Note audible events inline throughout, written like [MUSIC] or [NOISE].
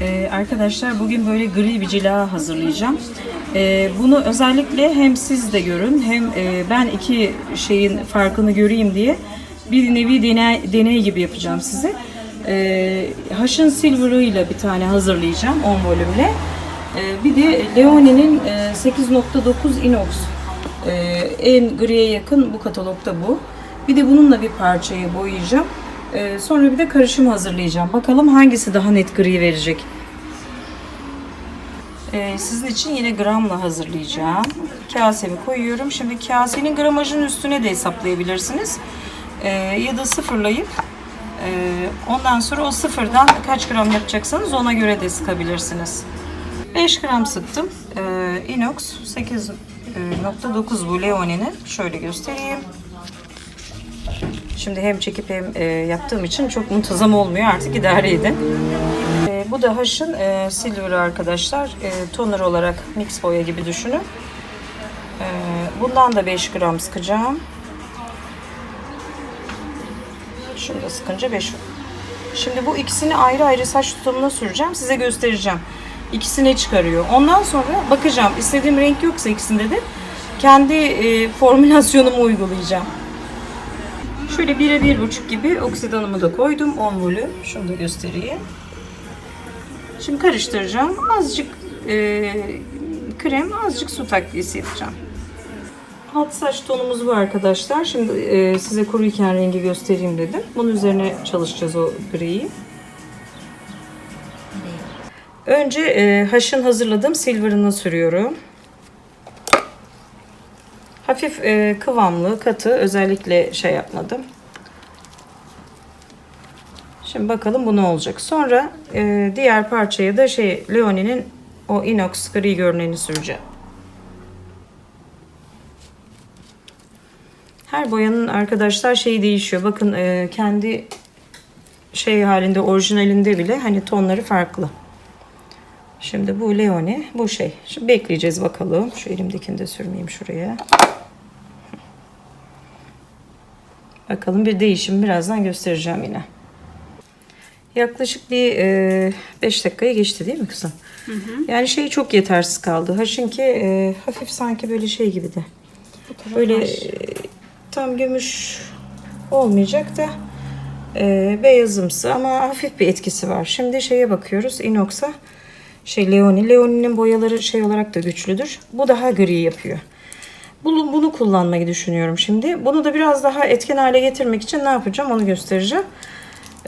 Ee, arkadaşlar bugün böyle gri bir cila hazırlayacağım. Ee, bunu özellikle hem siz de görün hem e, ben iki şeyin farkını göreyim diye bir nevi deney, deney gibi yapacağım size. Ee, Haşın Silver'ı ile bir tane hazırlayacağım 10 volümle. Ee, bir de Leoni'nin e, 8.9 inox ee, en griye yakın bu katalogda bu. Bir de bununla bir parçayı boyayacağım. Ee, sonra bir de karışım hazırlayacağım. Bakalım hangisi daha net gri verecek. Ee, sizin için yine gramla hazırlayacağım. Kasemi koyuyorum. Şimdi kasenin gramajının üstüne de hesaplayabilirsiniz. Ee, ya da sıfırlayıp e, ondan sonra o sıfırdan kaç gram yapacaksanız ona göre de sıkabilirsiniz. 5 gram sıktım. İnox 8.9 bu Leone'nin. Şöyle göstereyim. Şimdi hem çekip hem e, yaptığım için çok muntazam olmuyor. Artık idare edin. E, bu da Haş'ın e, Silver arkadaşlar. E, toner olarak mix boya gibi düşünün. E, bundan da 5 gram sıkacağım. Şurada sıkınca 5. Şimdi bu ikisini ayrı ayrı saç tutumuna süreceğim. Size göstereceğim. İkisi ne çıkarıyor. Ondan sonra bakacağım. İstediğim renk yoksa ikisinde de kendi e, formülasyonumu uygulayacağım. Şöyle 1'e 1,5 gibi oksidanımı da koydum. 10 volüm. Şunu da göstereyim. Şimdi karıştıracağım. Azıcık e, krem, azıcık su takviyesi yapacağım. Alt saç tonumuz bu arkadaşlar. Şimdi e, size kuruyken rengi göstereyim dedim. Bunun üzerine çalışacağız o griyi. Önce e, haşın hazırladığım silver'ını sürüyorum. Hafif e, kıvamlı, katı. Özellikle şey yapmadım. Şimdi bakalım bu ne olacak. Sonra e, diğer parçaya da şey Leoni'nin o inox gri görüneni süreceğim. Her boyanın arkadaşlar şeyi değişiyor. Bakın e, kendi şey halinde orijinalinde bile hani tonları farklı. Şimdi bu Leoni bu şey. Şimdi bekleyeceğiz bakalım. Şu elimdekini de sürmeyeyim şuraya. Bakalım bir değişim birazdan göstereceğim yine. Yaklaşık bir 5 dakikayı geçti değil mi kızım? Yani şey çok yetersiz kaldı. Haşinki e, hafif sanki böyle şey gibi de. Böyle e, tam gümüş olmayacak da e, beyazımsı ama hafif bir etkisi var. Şimdi şeye bakıyoruz. Inox'a şey Leoni. Leoni'nin boyaları şey olarak da güçlüdür. Bu daha gri yapıyor. Bunu, bunu kullanmayı düşünüyorum şimdi. Bunu da biraz daha etkin hale getirmek için ne yapacağım onu göstereceğim.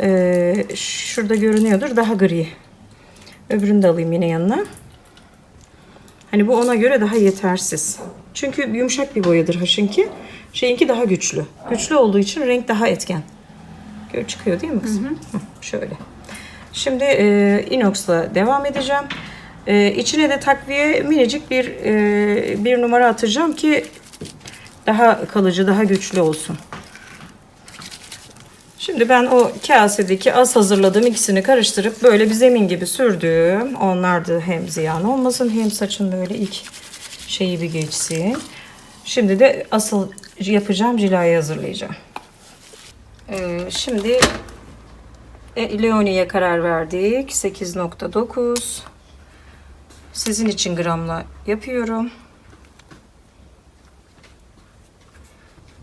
Ee, şurada görünüyordur. Daha gri. Öbürünü de alayım yine yanına. Hani bu ona göre daha yetersiz. Çünkü yumuşak bir boyadır haşinki. Şeyinki daha güçlü. Güçlü olduğu için renk daha etken. Gör çıkıyor değil mi kızım? Hı, şöyle. Şimdi e, inox'la devam edeceğim. E, içine de takviye minicik bir e, bir numara atacağım ki daha kalıcı, daha güçlü olsun. Şimdi ben o kasedeki az hazırladığım ikisini karıştırıp böyle bir zemin gibi sürdüm. Onlar da hem ziyan olmasın hem saçın böyle ilk şeyi bir geçsin. Şimdi de asıl yapacağım cilayı hazırlayacağım. Ee, şimdi e, karar verdik. 8.9 Sizin için gramla yapıyorum.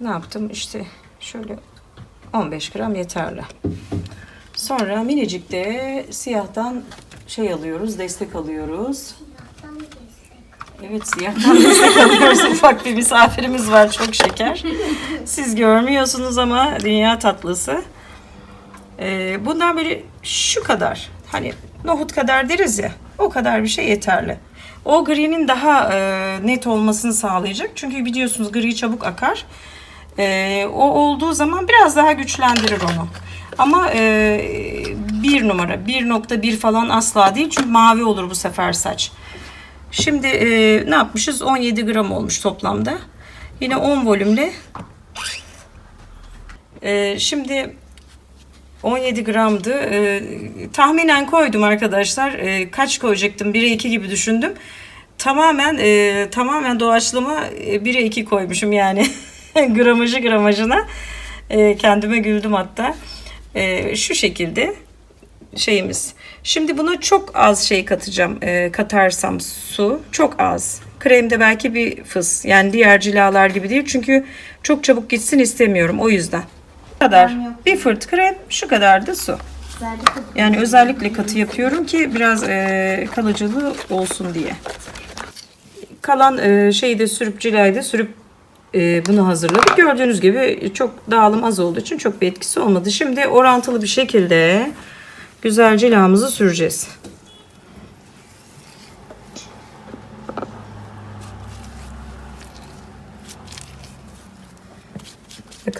Ne yaptım? İşte şöyle 15 gram yeterli. Sonra minicik de siyahtan şey alıyoruz, destek alıyoruz. Evet siyahtan destek alıyoruz. [LAUGHS] Ufak bir misafirimiz var çok şeker. Siz görmüyorsunuz ama dünya tatlısı. Ee, bundan böyle şu kadar hani nohut kadar deriz ya o kadar bir şey yeterli. O gri'nin daha e, net olmasını sağlayacak. Çünkü biliyorsunuz gri çabuk akar. E, o olduğu zaman biraz daha güçlendirir onu. Ama e, bir numara 1.1 falan asla değil. Çünkü mavi olur bu sefer saç. Şimdi e, ne yapmışız? 17 gram olmuş toplamda. Yine 10 volümle. E, şimdi 17 gramdı. Ee, tahminen koydum arkadaşlar. Ee, kaç koyacaktım? 1'e 2 gibi düşündüm. Tamamen e, tamamen doğaçlama e, 1'e 2 koymuşum yani. [LAUGHS] Gramajı gramajına. E, kendime güldüm hatta. E, şu şekilde şeyimiz. Şimdi buna çok az şey katacağım. e, katarsam su. Çok az. Kremde belki bir fıs. Yani diğer cilalar gibi değil. Çünkü çok çabuk gitsin istemiyorum. O yüzden. Kadar. Bir fırt krem. Şu kadar da su. Yani özellikle katı yapıyorum ki biraz e, kalıcılığı olsun diye. Kalan e, şeyi de sürüp cilayı da sürüp e, bunu hazırladık. Gördüğünüz gibi çok dağılım az olduğu için çok bir etkisi olmadı. Şimdi orantılı bir şekilde güzel cilamızı süreceğiz.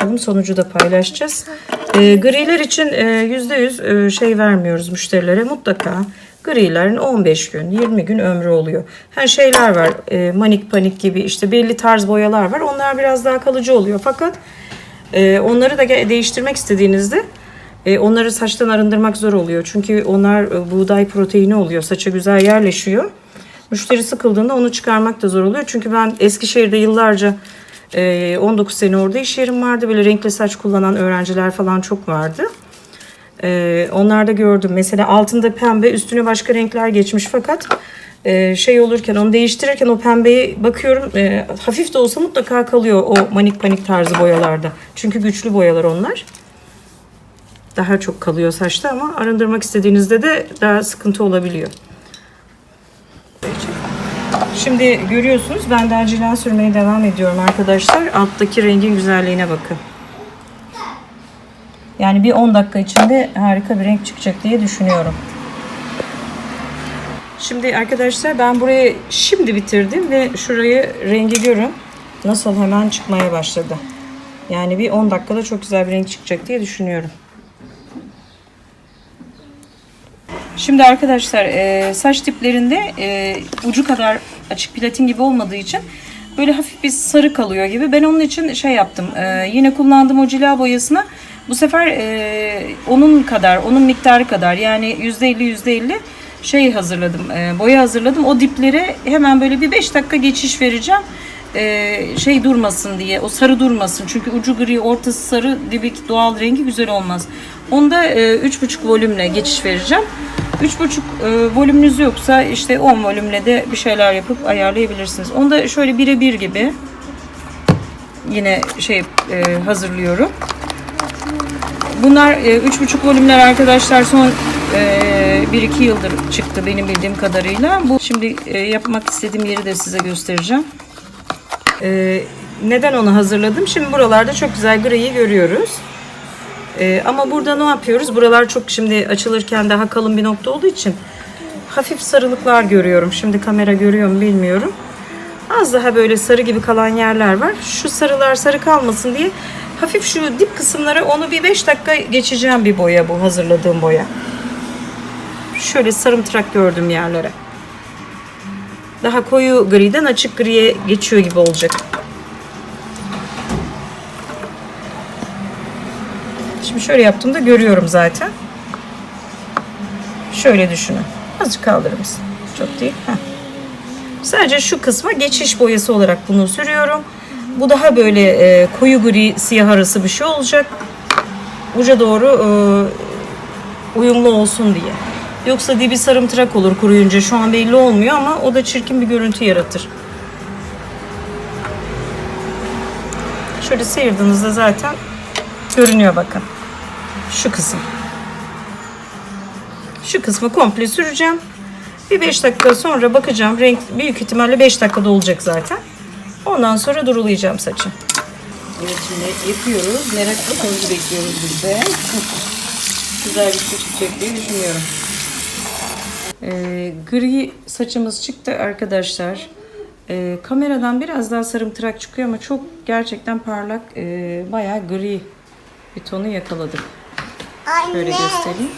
Bakalım sonucu da paylaşacağız. E, griler için e, %100 e, şey vermiyoruz müşterilere. Mutlaka grilerin 15 gün, 20 gün ömrü oluyor. Her şeyler var. E, manik panik gibi işte belli tarz boyalar var. Onlar biraz daha kalıcı oluyor. Fakat e, onları da değiştirmek istediğinizde e, onları saçtan arındırmak zor oluyor. Çünkü onlar e, buğday proteini oluyor. Saça güzel yerleşiyor. Müşteri sıkıldığında onu çıkarmak da zor oluyor. Çünkü ben Eskişehir'de yıllarca e, 19 sene orada iş yerim vardı. Böyle renkli saç kullanan öğrenciler falan çok vardı. E, onlarda gördüm. Mesela altında pembe, üstüne başka renkler geçmiş fakat e, şey olurken onu değiştirirken o pembeye bakıyorum e, hafif de olsa mutlaka kalıyor o manik panik tarzı boyalarda. Çünkü güçlü boyalar onlar daha çok kalıyor saçta ama arındırmak istediğinizde de daha sıkıntı olabiliyor. Şimdi görüyorsunuz ben cila sürmeye devam ediyorum arkadaşlar. Alttaki rengin güzelliğine bakın. Yani bir 10 dakika içinde harika bir renk çıkacak diye düşünüyorum. Şimdi arkadaşlar ben burayı şimdi bitirdim ve şurayı rengi görün. Nasıl hemen çıkmaya başladı. Yani bir 10 dakikada çok güzel bir renk çıkacak diye düşünüyorum. Şimdi arkadaşlar e, saç diplerinde e, ucu kadar açık platin gibi olmadığı için böyle hafif bir sarı kalıyor gibi. Ben onun için şey yaptım. E, yine kullandığım o cila boyasına bu sefer e, onun kadar, onun miktarı kadar yani %50 %50 şey hazırladım. e, boya hazırladım. O diplere hemen böyle bir 5 dakika geçiş vereceğim. E, şey durmasın diye. O sarı durmasın. Çünkü ucu gri, ortası sarı, dibi doğal rengi güzel olmaz. Onda e, 3,5 volümle geçiş vereceğim. 3,5 e, volümünüz yoksa işte 10 volümle de bir şeyler yapıp ayarlayabilirsiniz. Onda şöyle birebir gibi yine şey e, hazırlıyorum. Bunlar e, 3,5 volümler arkadaşlar son e, 1-2 yıldır çıktı benim bildiğim kadarıyla. Bu şimdi e, yapmak istediğim yeri de size göstereceğim. E, neden onu hazırladım? Şimdi buralarda çok güzel griyi görüyoruz. E, ama burada ne yapıyoruz? Buralar çok şimdi açılırken daha kalın bir nokta olduğu için hafif sarılıklar görüyorum. Şimdi kamera görüyor mu bilmiyorum. Az daha böyle sarı gibi kalan yerler var. Şu sarılar sarı kalmasın diye hafif şu dip kısımlara onu bir 5 dakika geçeceğim bir boya bu hazırladığım boya. Şöyle sarımtırak gördüğüm yerlere. Daha koyu griden açık griye geçiyor gibi olacak. Şimdi şöyle yaptığımda görüyorum zaten. Şöyle düşünün. Azıcık kaldırır? Çok değil. Heh. Sadece şu kısma geçiş boyası olarak bunu sürüyorum. Bu daha böyle e, koyu gri siyah arası bir şey olacak. Uca doğru e, uyumlu olsun diye. Yoksa dibi sarımtırak olur kuruyunca. Şu an belli olmuyor ama o da çirkin bir görüntü yaratır. Şöyle sıyırdığınızda zaten görünüyor bakın. Şu kısım. Şu kısmı komple süreceğim. Bir 5 dakika sonra bakacağım. Renk büyük ihtimalle 5 dakikada olacak zaten. Ondan sonra durulayacağım saçı. Evet şimdi yapıyoruz. Merakla sonucu bekliyoruz biz de. Güzel bir şey çıkacak diye düşünüyorum. Ee, gri saçımız çıktı arkadaşlar. Ee, kameradan biraz daha sarımtırak çıkıyor ama çok gerçekten parlak, e, bayağı gri bir tonu yakaladık. Şöyle göstereyim.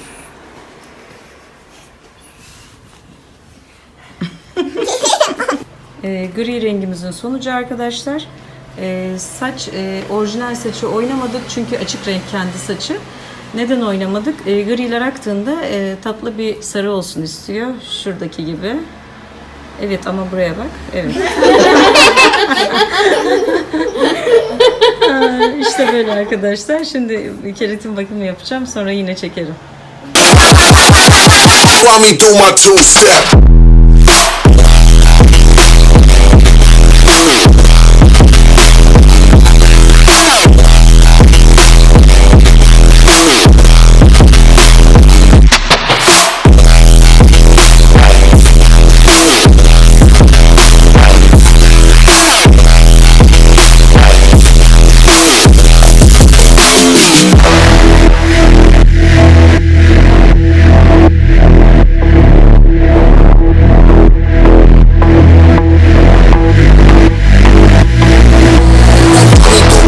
[LAUGHS] e, gri rengimizin sonucu arkadaşlar. E, saç, e, orijinal saçı oynamadık çünkü açık renk kendi saçı. Neden oynamadık? E, griler aktığında e, tatlı bir sarı olsun istiyor. Şuradaki gibi. Evet ama buraya bak. Evet. [LAUGHS] [LAUGHS] işte böyle arkadaşlar. Şimdi keratin bakımı yapacağım. Sonra yine çekerim.